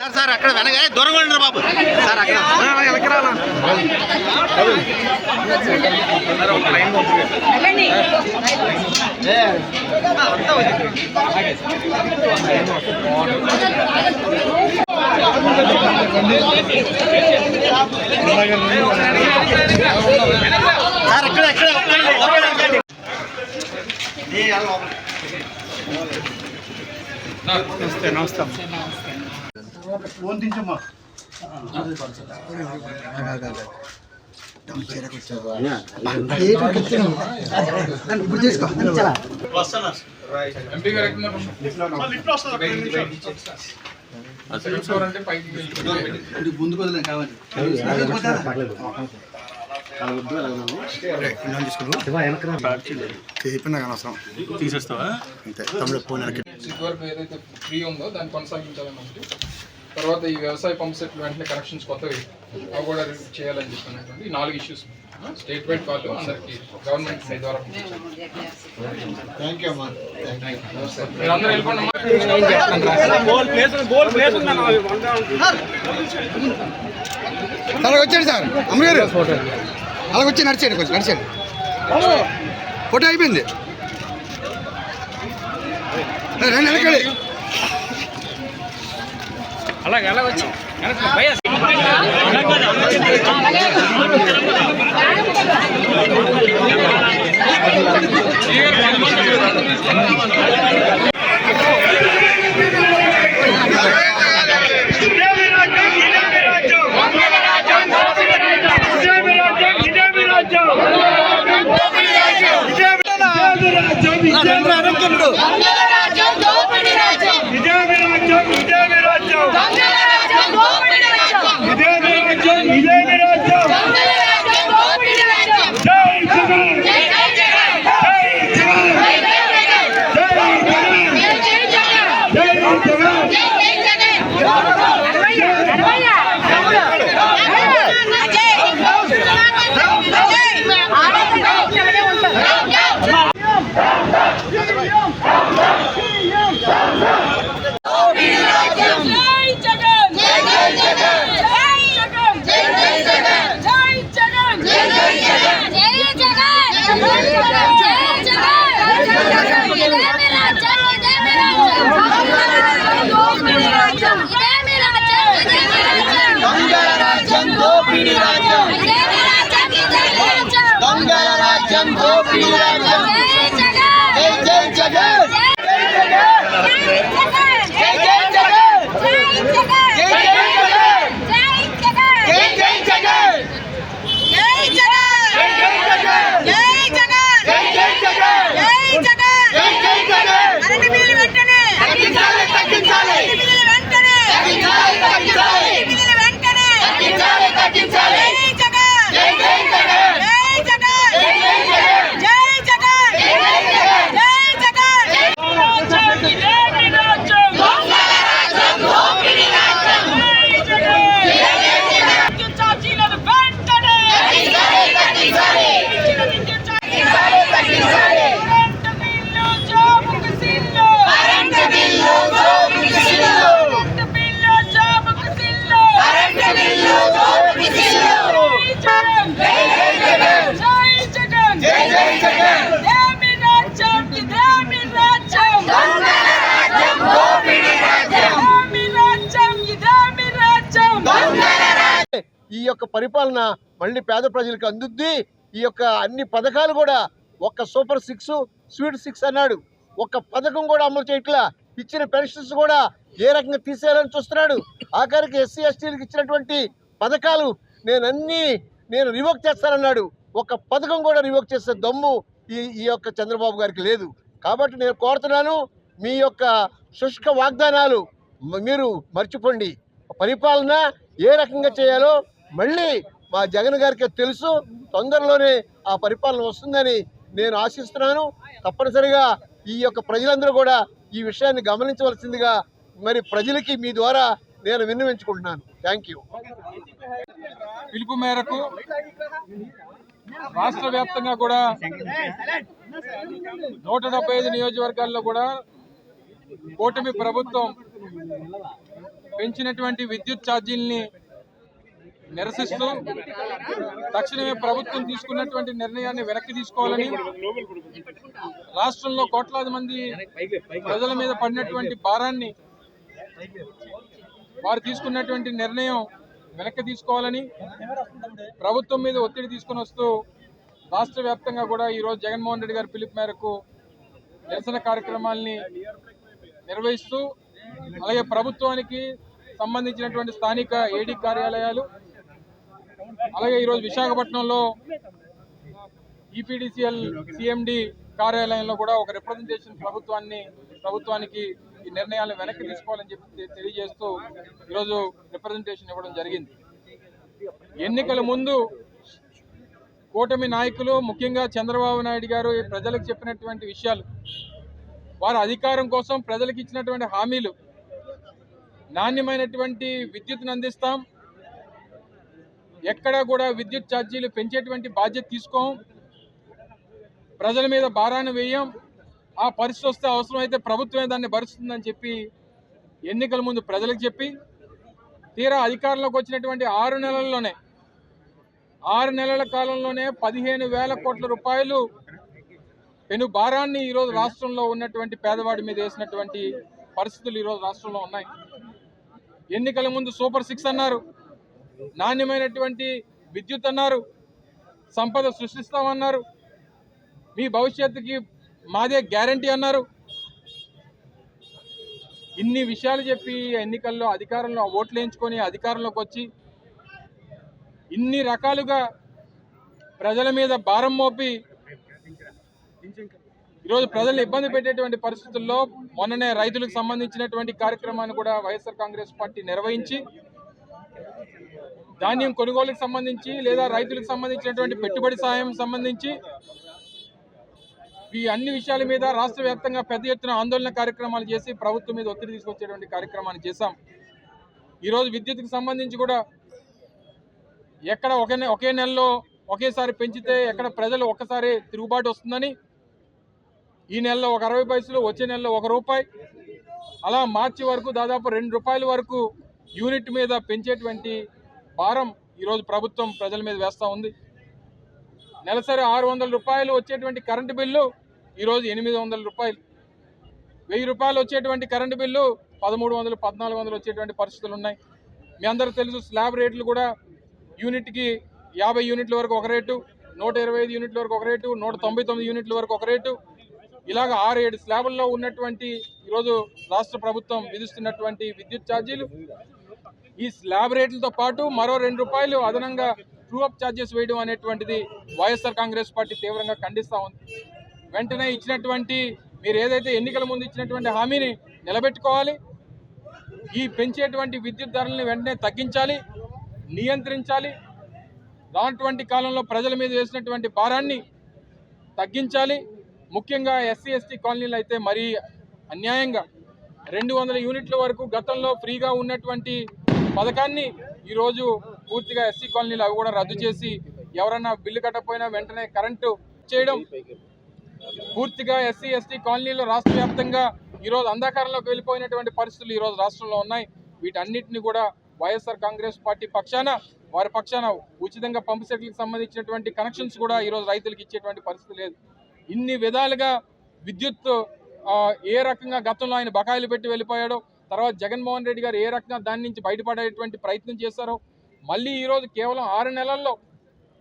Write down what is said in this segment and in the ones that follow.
Sir sir అక్కడ వెనక దూరంగా ఉండరు బాబు. సార్ అక్కడ. సార్ ఇక్కడ ఎక్కడ నమస్తే నమస్తే నమస్తే. చెప్పినా కానీ అవసరం తీసేస్తావా? అంతే. తమ్ముడు ఫోన్ ఇదివరకు ఏదైతే ఫ్రీ ఉందో దాన్ని కొనసాగించాలని ఉంది తర్వాత ఈ వ్యవసాయ పంప్ సెట్ వెంటనే కనెక్షన్స్ కొత్తవి అవి కూడా చేయాలని చెప్పినటువంటి నాలుగు ఇష్యూస్ స్టేట్ వైడ్ కాల్ అందరికి గవర్నమెంట్ ద్వారా మీరు అందరూ వెళ్ళిపోండి అలాగ వచ్చాడు సార్. అమ్మగారు అలాగ వచ్చి నడిచాడు కొంచెం నడిచాడు ఫోటో అయిపోయింది. రండి వెనకాలి మంగళరాజ్యం యొక్క పరిపాలన మళ్ళీ పేద ప్రజలకు అందుద్ది. ఈ యొక్క అన్ని పథకాలు కూడా ఒక్క సూపర్ సిక్స్ స్వీట్ సిక్స్ అన్నాడు. ఒక్క పథకం కూడా అమలు చేయట్లా. ఇచ్చిన పెన్షన్స్ కూడా ఏ రకంగా తీసేయాలని చూస్తున్నాడు. ఆఖరికి ఎస్సీ ఎస్టీలకు ఇచ్చినటువంటి పథకాలు నేను అన్ని నేను రివోక్ చేస్తానన్నాడు. ఒక పథకం కూడా రివోక్ చేసే దమ్ము ఈ ఈ యొక్క చంద్రబాబు గారికి లేదు. కాబట్టి నేను కోరుతున్నాను మీ యొక్క శుష్క వాగ్దానాలు మీరు మర్చిపోండి. పరిపాలన ఏ రకంగా చేయాలో మళ్ళీ మా జగన్ గారికి తెలుసు తొందరలోనే ఆ పరిపాలన వస్తుందని నేను ఆశిస్తున్నాను. తప్పనిసరిగా ఈ యొక్క ప్రజలందరూ కూడా ఈ విషయాన్ని గమనించవలసిందిగా మరి ప్రజలకి మీ ద్వారా నేను విన్నవించుకుంటున్నాను. థ్యాంక్ యూ పిలుపు మేరకు రాష్ట్ర వ్యాప్తంగా కూడా నూట డెబ్బై ఐదు నియోజకవర్గాల్లో కూడా కూటమి ప్రభుత్వం పెంచినటువంటి విద్యుత్ ఛార్జీల్ని నిరసిస్తూ తక్షణమే ప్రభుత్వం తీసుకున్నటువంటి నిర్ణయాన్ని వెనక్కి తీసుకోవాలని రాష్ట్రంలో కోట్లాది మంది ప్రజల మీద పడినటువంటి భారాన్ని వారు తీసుకున్నటువంటి నిర్ణయం వెనక్కి తీసుకోవాలని ప్రభుత్వం మీద ఒత్తిడి తీసుకొని వస్తూ రాష్ట్ర వ్యాప్తంగా కూడా ఈరోజు జగన్మోహన్ రెడ్డి గారి పిలుపు మేరకు నిరసన కార్యక్రమాల్ని నిర్వహిస్తూ అలాగే ప్రభుత్వానికి సంబంధించినటువంటి స్థానిక ఏడీ కార్యాలయాలు అలాగే ఈరోజు విశాఖపట్నంలో ఈపీడీసీఎల్ సిఎండి కార్యాలయంలో కూడా ఒక రిప్రజెంటేషన్ ప్రభుత్వాన్ని ప్రభుత్వానికి ఈ నిర్ణయాలను వెనక్కి తీసుకోవాలని చెప్పి తెలియజేస్తూ ఈరోజు రిప్రజెంటేషన్ ఇవ్వడం జరిగింది. ఎన్నికల ముందు కూటమి నాయకులు ముఖ్యంగా చంద్రబాబు నాయుడు గారు ఈ ప్రజలకు చెప్పినటువంటి విషయాలు వారు అధికారం కోసం ప్రజలకు ఇచ్చినటువంటి హామీలు నాణ్యమైనటువంటి విద్యుత్ను అందిస్తాం ఎక్కడా కూడా విద్యుత్ ఛార్జీలు పెంచేటువంటి బాధ్యత తీసుకోం. ప్రజల మీద భారాన్ని వేయం. ఆ పరిస్థితి వస్తే అవసరమైతే ప్రభుత్వమే దాన్ని భరుస్తుందని చెప్పి ఎన్నికల ముందు ప్రజలకు చెప్పి తీరా అధికారంలోకి వచ్చినటువంటి ఆరు నెలల్లోనే ఆరు నెలల కాలంలోనే పదిహేను వేల కోట్ల రూపాయలు పెను భారాన్ని ఈరోజు రాష్ట్రంలో ఉన్నటువంటి పేదవాడి మీద వేసినటువంటి పరిస్థితులు ఈరోజు రాష్ట్రంలో ఉన్నాయి. ఎన్నికల ముందు సూపర్ సిక్స్ అన్నారు. నాణ్యమైనటువంటి విద్యుత్ అన్నారు సంపద సృష్టిస్తామన్నారు మీ భవిష్యత్తుకి మాదే గ్యారంటీ అన్నారు. ఇన్ని విషయాలు చెప్పి ఎన్నికల్లో అధికారంలో ఓట్లు వేయించుకొని అధికారంలోకి వచ్చి ఇన్ని రకాలుగా ప్రజల మీద భారం మోపి ఈరోజు ప్రజలు ఇబ్బంది పెట్టేటువంటి పరిస్థితుల్లో మొన్ననే రైతులకు సంబంధించినటువంటి కార్యక్రమాన్ని కూడా వైఎస్ఆర్ కాంగ్రెస్ పార్టీ నిర్వహించి ధాన్యం కొనుగోలుకు సంబంధించి లేదా రైతులకు సంబంధించినటువంటి పెట్టుబడి సాయం సంబంధించి ఈ అన్ని విషయాల మీద రాష్ట్ర వ్యాప్తంగా పెద్ద ఎత్తున ఆందోళన కార్యక్రమాలు చేసి ప్రభుత్వం మీద ఒత్తిడి తీసుకొచ్చేటువంటి కార్యక్రమాన్ని చేశాం. ఈరోజు విద్యుత్కి సంబంధించి కూడా ఎక్కడ ఒకే నె- ఒకే నెలలో ఒకేసారి పెంచితే ఎక్కడ ప్రజలు ఒక్కసారి తిరుగుబాటు వస్తుందని ఈ నెలలో ఒక అరవై పైసలు వచ్చే నెలలో ఒక రూపాయి. అలా మార్చి వరకు దాదాపు రెండు రూపాయల వరకు యూనిట్ మీద పెంచేటువంటి భారం ఈరోజు ప్రభుత్వం ప్రజల మీద వేస్తూ ఉంది. నెలసరి ఆరు వందల రూపాయలు వచ్చేటువంటి కరెంటు బిల్లు ఈరోజు ఎనిమిది వందల రూపాయలు. వెయ్యి రూపాయలు వచ్చేటువంటి కరెంటు బిల్లు పదమూడు వందలు పద్నాలుగు వందలు వచ్చేటువంటి పరిస్థితులు ఉన్నాయి. మీ అందరూ తెలుసు స్లాబ్ రేట్లు కూడా యూనిట్కి యాభై యూనిట్ల వరకు ఒక రేటు నూట ఇరవై ఐదు యూనిట్ల వరకు ఒక రేటు నూట తొంభై తొమ్మిది యూనిట్ల వరకు ఒక రేటు. ఇలాగ ఆరు ఏడు స్లాబుల్లో ఉన్నటువంటి ఈరోజు రాష్ట్ర ప్రభుత్వం విధిస్తున్నటువంటి విద్యుత్ ఛార్జీలు ఈ స్లాబ్ రేట్లతో పాటు మరో రెండు రూపాయలు అదనంగా ట్రూ అప్ ఛార్జెస్ వేయడం అనేటువంటిది వైఎస్ఆర్ కాంగ్రెస్ పార్టీ తీవ్రంగా ఖండిస్తూ ఉంది. వెంటనే ఇచ్చినటువంటి మీరు ఏదైతే ఎన్నికల ముందు ఇచ్చినటువంటి హామీని నిలబెట్టుకోవాలి. ఈ పెంచేటువంటి విద్యుత్ ధరలను వెంటనే తగ్గించాలి నియంత్రించాలి. రానటువంటి కాలంలో ప్రజల మీద వేసినటువంటి భారాన్ని తగ్గించాలి. ముఖ్యంగా ఎస్సీ ఎస్టీ కాలనీలు అయితే మరీ అన్యాయంగా రెండు వందల యూనిట్ల వరకు గతంలో ఫ్రీగా ఉన్నటువంటి పథకాన్ని ఈరోజు పూర్తిగా ఎస్సీ కాలనీలు అవి కూడా రద్దు చేసి ఎవరన్నా బిల్లు కట్టకపోయినా వెంటనే కరెంటు చేయడం పూర్తిగా ఎస్సీ ఎస్టీ కాలనీలో రాష్ట్ర వ్యాప్తంగా ఈరోజు అంధకారంలోకి వెళ్ళిపోయినటువంటి పరిస్థితులు ఈరోజు రాష్ట్రంలో ఉన్నాయి. వీటన్నిటిని కూడా వైఎస్ఆర్ కాంగ్రెస్ పార్టీ పక్షాన వారి పక్షాన ఉచితంగా పంపు సెట్లకు సంబంధించినటువంటి కనెక్షన్స్ కూడా ఈరోజు రైతులకు ఇచ్చేటువంటి పరిస్థితి లేదు. ఇన్ని విధాలుగా విద్యుత్ ఏ రకంగా గతంలో ఆయన బకాయిలు పెట్టి వెళ్ళిపోయాడో తర్వాత జగన్మోహన్ రెడ్డి గారు ఏ రకంగా దాని నుంచి బయటపడేటువంటి ప్రయత్నం చేశారో మళ్ళీ ఈరోజు కేవలం ఆరు నెలల్లో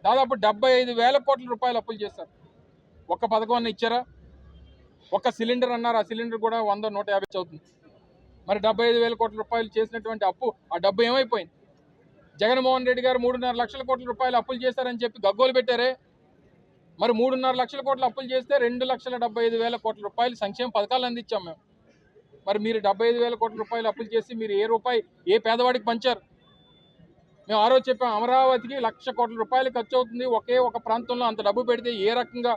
దాదాపు డెబ్బై ఐదు వేల కోట్ల రూపాయలు అప్పులు చేశారు. ఒక్క పథకం అన్న ఇచ్చారా? ఒక సిలిండర్ అన్నారు ఆ సిలిండర్ కూడా వంద నూట యాభై అవుతుంది మరి డెబ్బై ఐదు వేల కోట్ల రూపాయలు చేసినటువంటి అప్పు ఆ డబ్బు ఏమైపోయింది? జగన్మోహన్ రెడ్డి గారు మూడున్నర లక్షల కోట్ల రూపాయలు అప్పులు చేశారని చెప్పి గగ్గోలు పెట్టారే? మరి మూడున్నర లక్షల కోట్ల అప్పులు చేస్తే రెండు లక్షల డెబ్బై ఐదు వేల కోట్ల రూపాయలు సంక్షేమ పథకాలు అందించాం మేము. మరి మీరు డెబ్బై ఐదు వేల కోట్ల రూపాయలు అప్పులు చేసి మీరు ఏ రూపాయి ఏ పేదవాడికి పంచారు? మేము ఆ రోజు చెప్పాం అమరావతికి లక్ష కోట్ల రూపాయలు ఖర్చు అవుతుంది ఒకే ఒక ప్రాంతంలో అంత డబ్బు పెడితే ఏ రకంగా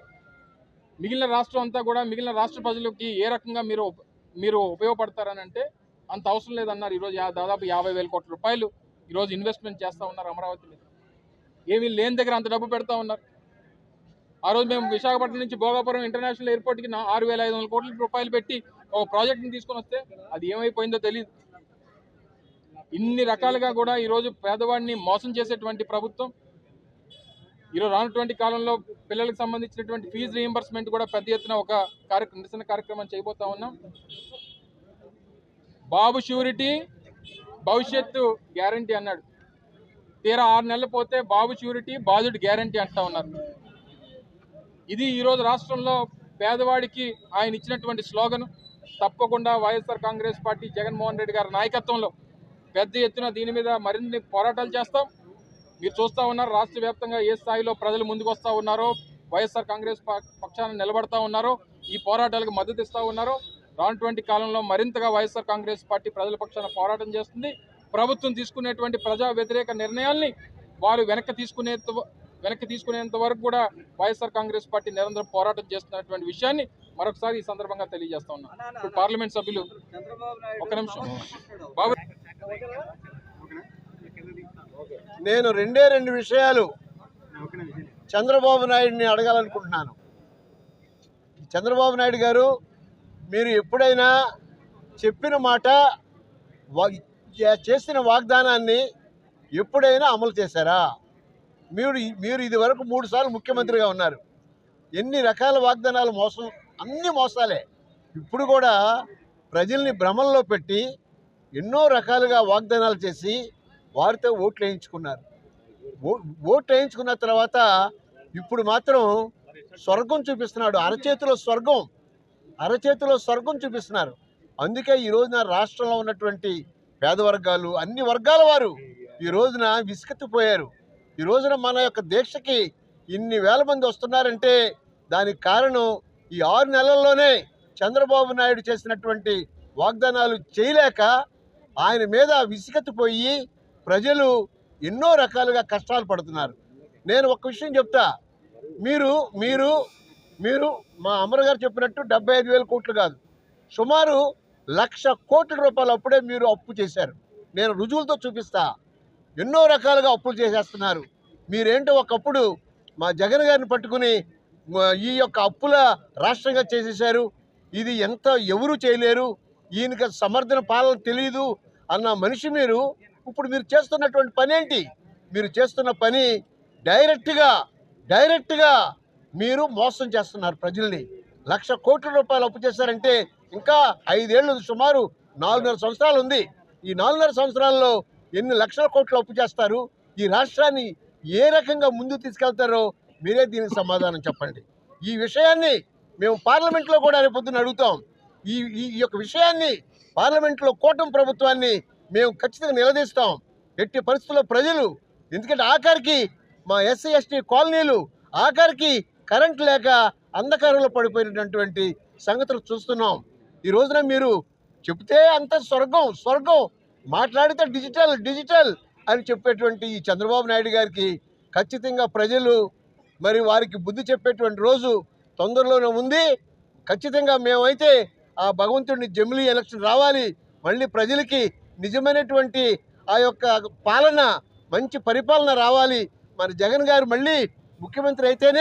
మిగిలిన రాష్ట్రం అంతా కూడా మిగిలిన రాష్ట్ర ప్రజలకి ఏ రకంగా మీరు మీరు ఉపయోగపడతారని అంటే అంత అవసరం లేదన్నారు. ఈరోజు దాదాపు యాభై వేల కోట్ల రూపాయలు ఈరోజు ఇన్వెస్ట్మెంట్ చేస్తూ ఉన్నారు అమరావతి మీద. ఏమీ లేని దగ్గర అంత డబ్బు పెడతా ఉన్నారు. ఆ రోజు మేము విశాఖపట్నం నుంచి భోగాపురం ఇంటర్నేషనల్ ఎయిర్పోర్ట్కి నా ఆరు వేల ఐదు వందల కోట్ల రూపాయలు పెట్టి ఒక ప్రాజెక్ట్ని తీసుకొని వస్తే అది ఏమైపోయిందో తెలియదు ఇన్ని రకాలుగా కూడా ఈరోజు పేదవాడిని మోసం చేసేటువంటి ప్రభుత్వం ఈరోజు రానటువంటి కాలంలో పిల్లలకు సంబంధించినటువంటి ఫీజు రీఎంబర్స్మెంట్ కూడా పెద్ద ఎత్తున ఒక కార్యక్రమ నిరసన కార్యక్రమం చేయబోతా ఉన్నాం. బాబు షూరిటీ భవిష్యత్తు గ్యారంటీ అన్నాడు. తీరా ఆరు నెలలు పోతే బాబు షూరిటీ బాధుడు గ్యారంటీ అంటా ఉన్నారు. ఇది ఈరోజు రాష్ట్రంలో పేదవాడికి ఆయన ఇచ్చినటువంటి స్లోగను. తప్పకుండా వైఎస్ఆర్ కాంగ్రెస్ పార్టీ జగన్మోహన్ రెడ్డి గారి నాయకత్వంలో పెద్ద ఎత్తున దీని మీద మరిన్ని పోరాటాలు చేస్తాం. మీరు చూస్తూ ఉన్నారు రాష్ట్ర వ్యాప్తంగా ఏ స్థాయిలో ప్రజలు ముందుకు వస్తూ ఉన్నారో వైఎస్ఆర్ కాంగ్రెస్ పా- పక్షాన నిలబడతా ఉన్నారో ఈ పోరాటాలకు మద్దతు ఇస్తూ ఉన్నారో రానటువంటి కాలంలో మరింతగా వైఎస్ఆర్ కాంగ్రెస్ పార్టీ ప్రజల పక్షాన పోరాటం చేస్తుంది. ప్రభుత్వం తీసుకునేటువంటి ప్రజా వ్యతిరేక నిర్ణయాల్ని వారు వెనక్కి తీసుకునే వెనక్కి తీసుకునేంత వరకు కూడా వైఎస్ఆర్ కాంగ్రెస్ పార్టీ నిరంతరం పోరాటం చేస్తున్నటువంటి విషయాన్ని మరొకసారి ఈ సందర్భంగా తెలియజేస్తా ఉన్నాం. ఇప్పుడు పార్లమెంట్ సభ్యులు ఒక నిమిషం. బాబు నేను రెండే రెండు విషయాలు చంద్రబాబు నాయుడిని అడగాలనుకుంటున్నాను. చంద్రబాబు నాయుడు గారు మీరు ఎప్పుడైనా చెప్పిన మాట చేసిన వాగ్దానాన్ని ఎప్పుడైనా అమలు చేశారా? మీరు మీరు ఇది వరకు మూడు సార్లు ముఖ్యమంత్రిగా ఉన్నారు. ఎన్ని రకాల వాగ్దానాలు మోసం అన్ని మోసాలే. ఇప్పుడు కూడా ప్రజల్ని భ్రమంలో పెట్టి ఎన్నో రకాలుగా వాగ్దానాలు చేసి వారితో ఓట్లు వేయించుకున్నారు. ఓట్లు వేయించుకున్న తర్వాత ఇప్పుడు మాత్రం స్వర్గం చూపిస్తున్నాడు. అరచేతిలో స్వర్గం అరచేతిలో స్వర్గం చూపిస్తున్నారు. అందుకే ఈ రోజున రాష్ట్రంలో ఉన్నటువంటి పేద వర్గాలు అన్ని వర్గాల వారు ఈ రోజున విసుకెత్తిపోయారు. ఈ రోజున మన యొక్క దీక్షకి ఇన్ని వేల మంది వస్తున్నారంటే దానికి కారణం ఈ ఆరు నెలల్లోనే చంద్రబాబు నాయుడు చేసినటువంటి వాగ్దానాలు చేయలేక ఆయన మీద విసుగెత్తిపోయి ప్రజలు ఎన్నో రకాలుగా కష్టాలు పడుతున్నారు. నేను ఒక విషయం చెప్తా. మీరు మీరు మీరు మా అమర గారు చెప్పినట్టు డెబ్బై ఐదు వేల కోట్లు కాదు. సుమారు లక్ష కోట్ల రూపాయలు అప్పుడే మీరు అప్పు చేశారు. నేను రుజువులతో చూపిస్తా. ఎన్నో రకాలుగా అప్పులు చేసేస్తున్నారు. మీరేంటో ఒకప్పుడు మా జగన్ గారిని పట్టుకుని ఈ యొక్క అప్పుల రాష్ట్రంగా చేసేశారు. ఇది ఎంత ఎవరు చేయలేరు. ఈయనకి సమర్థన పాలన తెలియదు అన్న మనిషి మీరు. ఇప్పుడు మీరు చేస్తున్నటువంటి పని ఏంటి మీరు చేస్తున్న పని డైరెక్ట్గా డైరెక్ట్గా మీరు మోసం చేస్తున్నారు ప్రజల్ని. లక్ష కోట్ల రూపాయలు అప్పు చేశారంటే ఇంకా ఐదేళ్ళు సుమారు నాలుగున్నర సంవత్సరాలు ఉంది. ఈ నాలుగున్నర సంవత్సరాల్లో ఎన్ని లక్షల కోట్లు అప్పు చేస్తారు? ఈ రాష్ట్రాన్ని ఏ రకంగా ముందు తీసుకెళ్తారో మీరే దీనికి సమాధానం చెప్పండి. ఈ విషయాన్ని మేము పార్లమెంట్లో కూడా రేపొద్దున అడుగుతాం. ఈ ఈ ఈ యొక్క విషయాన్ని పార్లమెంట్లో కూటమి ప్రభుత్వాన్ని మేము ఖచ్చితంగా నిలదీస్తాం. ఎట్టి పరిస్థితుల్లో ప్రజలు ఎందుకంటే ఆఖరికి మా ఎస్సీ ఎస్టీ కాలనీలు ఆఖరికి కరెంట్ లేక అంధకారంలో పడిపోయినటువంటి సంగతులు చూస్తున్నాం. ఈ రోజున మీరు చెప్తే అంత స్వర్గం స్వర్గం. మాట్లాడితే డిజిటల్ డిజిటల్ అని చెప్పేటువంటి ఈ చంద్రబాబు నాయుడు గారికి ఖచ్చితంగా ప్రజలు మరి వారికి బుద్ధి చెప్పేటువంటి రోజు తొందరలోనే ఉంది. ఖచ్చితంగా మేమైతే ఆ భగవంతుడిని జమిలీ ఎలక్షన్ రావాలి. మళ్ళీ ప్రజలకి నిజమైనటువంటి ఆ యొక్క పాలన మంచి పరిపాలన రావాలి. మరి జగన్ గారు మళ్ళీ ముఖ్యమంత్రి అయితేనే